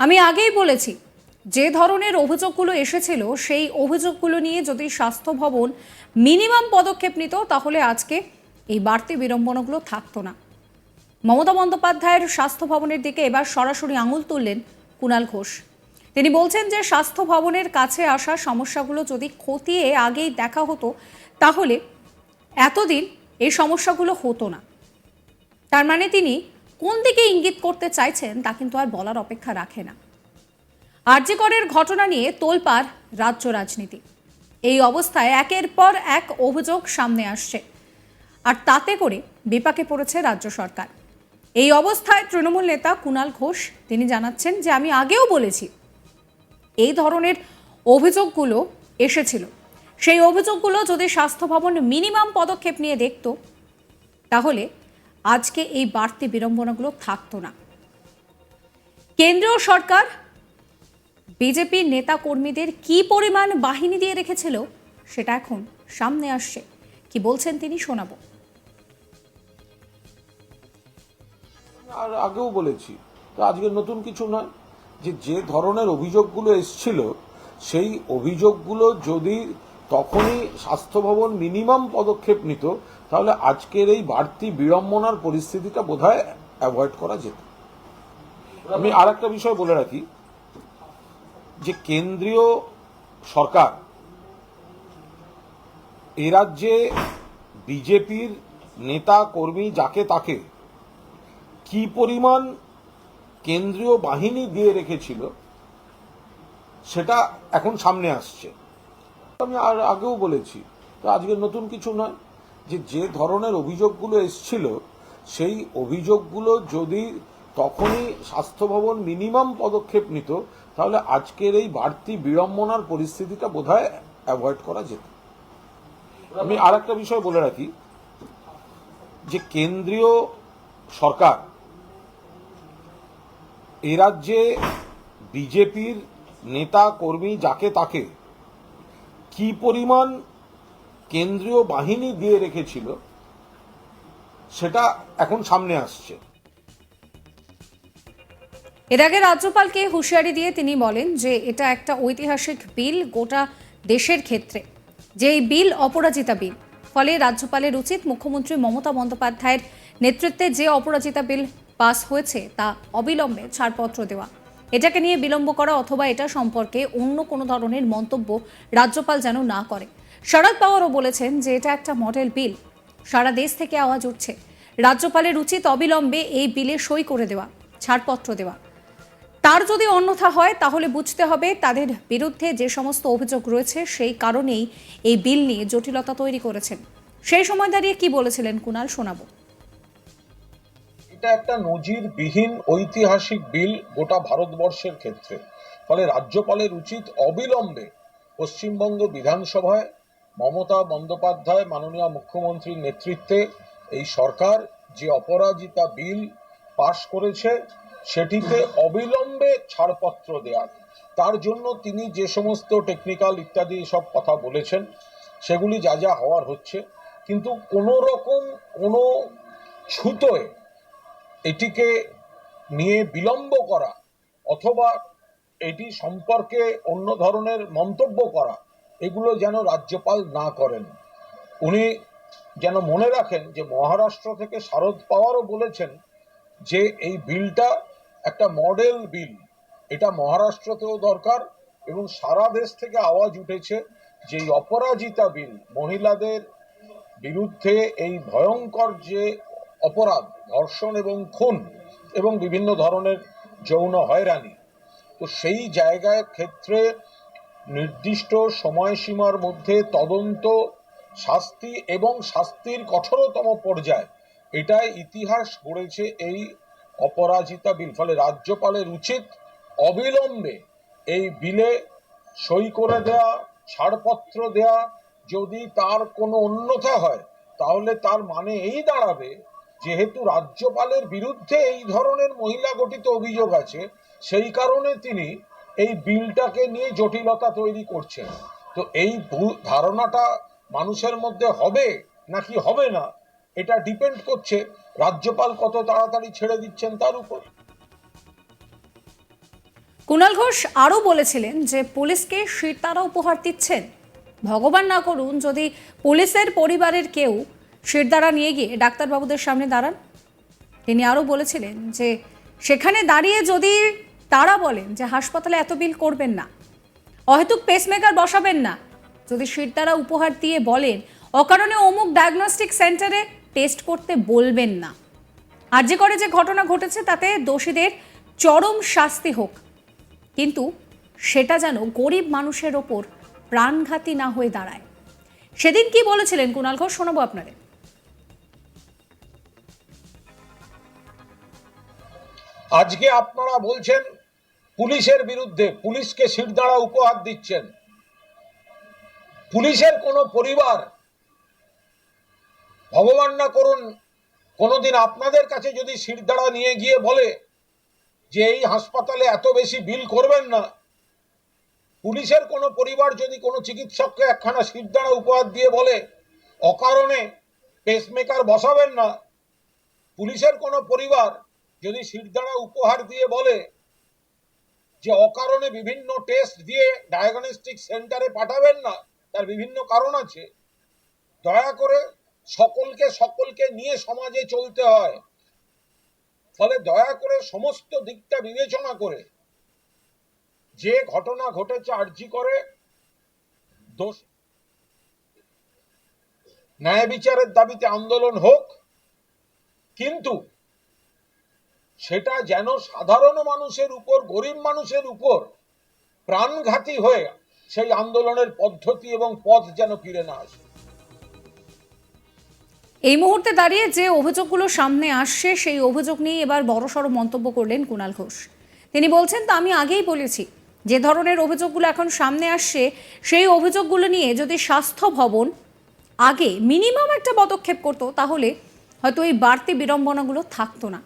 আমি আগেই বলেছি, যে ধরনের অভিযোগগুলো এসেছিল, সেই অভিযোগগুলো নিয়ে যদি স্বাস্থ্য ভবন মিনিমাম পদক্ষেপ নিত, তাহলে আজকে এই বাড়তি বিড়ম্বনাগুলো থাকতো না। মমতা বন্দ্যোপাধ্যায়ের স্বাস্থ্য ভবনের দিকে এবার সরাসরি আঙুল তুললেন কুণাল ঘোষ। তিনি বলছেন যে, স্বাস্থ্য ভবনের কাছে আসা সমস্যাগুলো যদি খতিয়ে আগেই দেখা হতো, তাহলে এতদিন এই সমস্যাগুলো হতো না। তার মানে তিনি কোন দিকে ইঙ্গিত করতে চাইছেন তা কিন্তু আর বলার অপেক্ষা রাখে না। আরজিকরের ঘটনা নিয়ে তোলপাড় রাজ্য রাজনীতি। এই অবস্থায় একের পর এক অভিযোগ সামনে আসছে। আর তাতে করে বিপাকে পড়েছে রাজ্য সরকার। এই অবস্থায় তৃণমূল নেতা কুণাল ঘোষ তিনি জানাচ্ছেন যে, আমি আগেও বলেছি, এই ধরনের অভিযোগগুলো এসেছিল। সেই অভিযোগগুলো যদি স্বাস্থ্য ভবন মিনিমাম পদক্ষেপ নিয়ে দেখত, তাহলে আজকে এই বাড়তি বিড়ম্বনাগুলো থাকতো না। কেন্দ্রীয় সরকার বিজেপির নেতা কর্মীদের কি পরিমাণ বাহিনী দিয়ে রেখেছিল, সেটা এখন সামনে আসছে। কি বলছেন তিনি শোনাবো। আর আগেও বলেছি আজকে নতুন কিছু নয়, যে যে ধরনের অভিযোগগুলো এসছিল, সেই অভিযোগগুলো যদি তখনই স্বাস্থ্য ভবন মিনিমাম পদক্ষেপ নিত, তাহলে আজকের এই বাড়তি বিড়ম্বনার পরিস্থিতিটা বোধহয় অ্যাভয়েড করা যেত। আমি আর একটা বিষয় বলে রাখি, যে কেন্দ্রীয় সরকার এ রাজ্যে বিজেপির নেতা, কর্মী যাকে তাকে কি পরিমাণ কেন্দ্রীয় বাহিনী দিয়ে রেখেছিল, সেটা এখন সামনে আসছে। আমি আর আগেও বলেছি আজকে নতুন কিছু নয়। যে যে ধরনের অভিযোগগুলো এসছিল, সেই অভিযোগগুলো যদি তখনই স্বাস্থ্য ভবন মিনিমাম পদক্ষেপ নিত, তাহলে আজকের এই বাড়তি বিড়ম্বনার পরিস্থিতিটা বোধহয় অ্যাভয়েড করা যেত। আমি আর একটা বিষয় বলে রাখি, যে কেন্দ্রীয় সরকার, এ রাজ্যে বিজেপির নেতা কর্মী যাকে তাকে কি পরিমাণ কেন্দ্রীয় বাহিনী দিয়ে রেখেছিল, সেটা এখন সামনে আসছে। এর আগে রাজ্যপালকে হুঁশিয়ারি দিয়ে তিনি বলেন যে এটা একটা ঐতিহাসিক বিল গোটা দেশের ক্ষেত্রে। যে এই বিল অপরাজিতা বিল, ফলে রাজ্যপালের উচিত মুখ্যমন্ত্রী মমতা বন্দ্যোপাধ্যায়ের নেতৃত্বে যে অপরাজিতা বিল পাস হয়েছে, তা অবিলম্বে ছাড়পত্র দেওয়া। এটাকে নিয়ে বিলম্ব করা অথবা এটা সম্পর্কে অন্য কোনো ধরনের মন্তব্য রাজ্যপাল যেন না করে। শরদ পাওয়ারও বলেছেন যে এটা একটা মডেল বিল। সারা দেশ থেকে আওয়াজ উঠছে। রাজ্যপালের উচিত অবিলম্বে এই বিলে সই করে দেওয়া, ছাড়পত্র দেওয়া। তার যদি অন্যথা হয়, তাহলে বুঝতে হবে তাদের বিরুদ্ধে যে সমস্ত অভিযোগ রয়েছে, সেই কারণেই এই বিল নিয়ে জটিলতা তৈরি করেছেন। সেই সময় দাঁড়িয়ে কি বলেছিলেন কুণাল শোনাবো। এটা একটা নজিরবিহীন ঐতিহাসিক বিল গোটা ভারতবর্ষের ক্ষেত্রে। ফলে রাজ্যপালের উচিত অবিলম্বে পশ্চিমবঙ্গ বিধানসভায় মমতা বন্দ্যোপাধ্যায়, মাননীয় মুখ্যমন্ত্রীর নেতৃত্বে এই সরকার যে অপরাজিতা বিল পাশ করেছে, সেটিতে অবিলম্বে ছাড়পত্র দেওয়ার তার জন্য তিনি যে সমস্ত টেকনিক্যাল ইত্যাদি সব কথা বলেছেন, সেগুলি যা যা হওয়ার হচ্ছে, কিন্তু কোনো রকম কোনো ছুতোয় এটিকে নিয়ে বিলম্ব করা অথবা এটি সম্পর্কে অন্য ধরনের মন্তব্য করা, এগুলো যেন রাজ্যপাল না করেন। উনি যেন মনে রাখেন যে মহারাষ্ট্র থেকে শারদ পাওয়ারও বলেছেন যে এই বিলটা একটা মডেল বিল। এটা মহারাষ্ট্রতেও দরকার এবং সারা দেশ থেকে আওয়াজ উঠেছে যে এই অপরাজিতা বিল, মহিলাদের বিরুদ্ধে এই ভয়ঙ্কর যে অপরাধ, ধর্ষণ এবং খুন এবং বিভিন্ন ধরনের যৌন হয়রানি। তো সেই জায়গায় ক্ষেত্রে নির্দিষ্ট সময়সীমার মধ্যে তদন্ত, শাস্তি এবং শাস্তির কঠোরতম পর্যায়, এটাই ইতিহাস গড়েছে এই অপরাজিতা বিল। ফলে রাজ্যপালের উচিত অবিলম্বে এই বিলে সই করে দেয়া, ছাড়পত্র দেয়া। যদি তার কোনো অন্যথা হয়, তাহলে তার মানে এই দাঁড়াবে যেহেতু রাজ্যপালের বিরুদ্ধে এই ধরনের মহিলা গঠিত অভিযোগ আছে, সেই কারণে তিনি এই বিলটাকে নিয়ে জটিলতা তৈরি করছেন। তো এই ধারণাটা মানুষের মধ্যে হবে নাকি হবে না, এটা ডিপেন্ড করছে রাজ্যপাল কত তাড়াতাড়ি ছেড়ে দিচ্ছেন তার উপর। কুণাল ঘোষ আরও বলেছিলেন যে পুলিশকে শিরতারা উপহার দিচ্ছেন। ভগবান না করুন, যদি পুলিশের পরিবারের কেউ শিরদাঁড়া নিয়ে গিয়ে, ডাক্তারবাবুদের সামনে দাঁড়ান। তিনি আরও বলেছিলেন যে, সেখানে দাঁড়িয়ে যদি তারা বলেন যে হাসপাতালে এত বিল করবেন না, অহেতুক পেসমেকার বসাবেন না, যদি শিরদাঁড়া উপহার দিয়ে বলেন, অকারণে অমুক ডায়াগনস্টিক সেন্টারে টেস্ট করতে বলবেন না, আর যে করে যে ঘটনা ঘটেছে তাতে দোষীদের চরম শাস্তি হোক, কিন্তু সেটা যেন গরিব মানুষের ওপর প্রাণঘাতী না হয়ে দাঁড়ায়। সেদিন কি বলেছিলেন কুণাল ঘোষ শোনাবো আপনাদের। আজকে আপনারা বলছেন পুলিশের বিরুদ্ধে, পুলিশকে শিরদাঁড়া উপহার দিচ্ছেন। পুলিশের কোনো পরিবার, ভগবান না করুন, কোনোদিন আপনাদের কাছে যদি শিরদাঁড়া নিয়ে গিয়ে বলে যে এই হাসপাতালে এত বেশি বিল করবেন না, পুলিশের কোনো পরিবার যদি কোনো চিকিৎসককে একখানা শিরদাঁড়া উপহার দিয়ে বলে, অকারণে পেসমেকার বসাবেন না, পুলিশের কোনো পরিবার যদি শিরদাঁড়া উপহার দিয়ে বলে যে অকারণে বিভিন্ন টেস্ট দিয়ে ডায়াগনস্টিক সেন্টারে পাঠাবেন না, তার বিভিন্ন কারণ আছে, দয়া করে সকলকে সকলকে নিয়ে সমাজে চলতে হয়। ফলে দয়া করে সমস্ত দিকটা বিবেচনা করে যে ঘটনা ঘটেছে আর্জি করে দোষ ন্যায় বিচারের দাবিতে আন্দোলন হোক, কিন্তু সেটা যেন সাধারণ মানুষের উপর, গরিব মানুষের উপর প্রাণঘাতী হয়ে সেই আন্দোলনের পদ্ধতি এবং পথ যেন ফিরে না আসে। এই মুহূর্তে দাঁড়িয়ে যে অভিযোগগুলো সামনে আসছে, সেই অভিযোগ নিয়ে এবার বড়সড় মন্তব্য করলেন কুণাল ঘোষ। তিনি বলছেন, তা আমি আগেই বলেছি, যে ধরনের অভিযোগগুলো এখন সামনে আসছে, সেই অভিযোগগুলো নিয়ে যদি স্বাস্থ্য ভবন আগে মিনিমাম একটা পদক্ষেপ করতো, তাহলে হয়তো এই বাড়তি বিড়ম্বনাগুলো থাকতো না।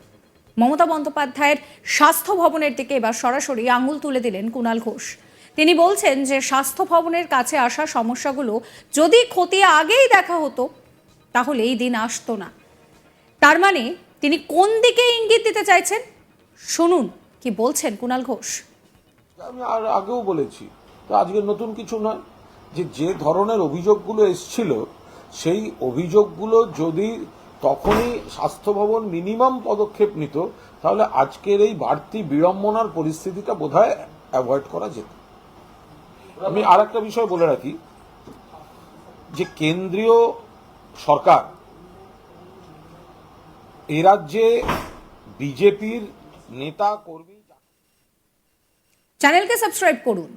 মমতা বন্দ্যোপাধ্যায়ের স্বাস্থ্য ভবনের দিকে এবার সরাসরি আঙুল তুলে দিলেন কুণাল ঘোষ। তিনি বলছেন যে স্বাস্থ্য ভবনের কাছে আসা সমস্যাগুলো যদি খতিয়ে আগেই দেখা হতো, তাহলে এই দিন আসতো না। তার মানে তিনি কোন দিকে ইঙ্গিত দিতে চাইছেন? শুনুন কি বলছেন কুণাল ঘোষ। আমি আর আগেও বলেছি, তো আজকে নতুন কিছু নয়। যে যে ধরনের অভিযোগগুলো এসছিল, সেই অভিযোগগুলো যদি তখনই স্বাস্থ্য ভবন মিনিমাম পদক্ষেপ নিত, তাহলে আজকের এই বাড়তি বিড়ম্বনার পরিস্থিতিটা বোধহয় অ্যাভয়েড করা যেত। আমি আর একটা বিষয় বলে রাখি, যে কেন্দ্রীয় সরকার এ রাজ্যে বিজেপির নেতা কর্মী চ্যানেলকে সাবস্ক্রাইব করুন।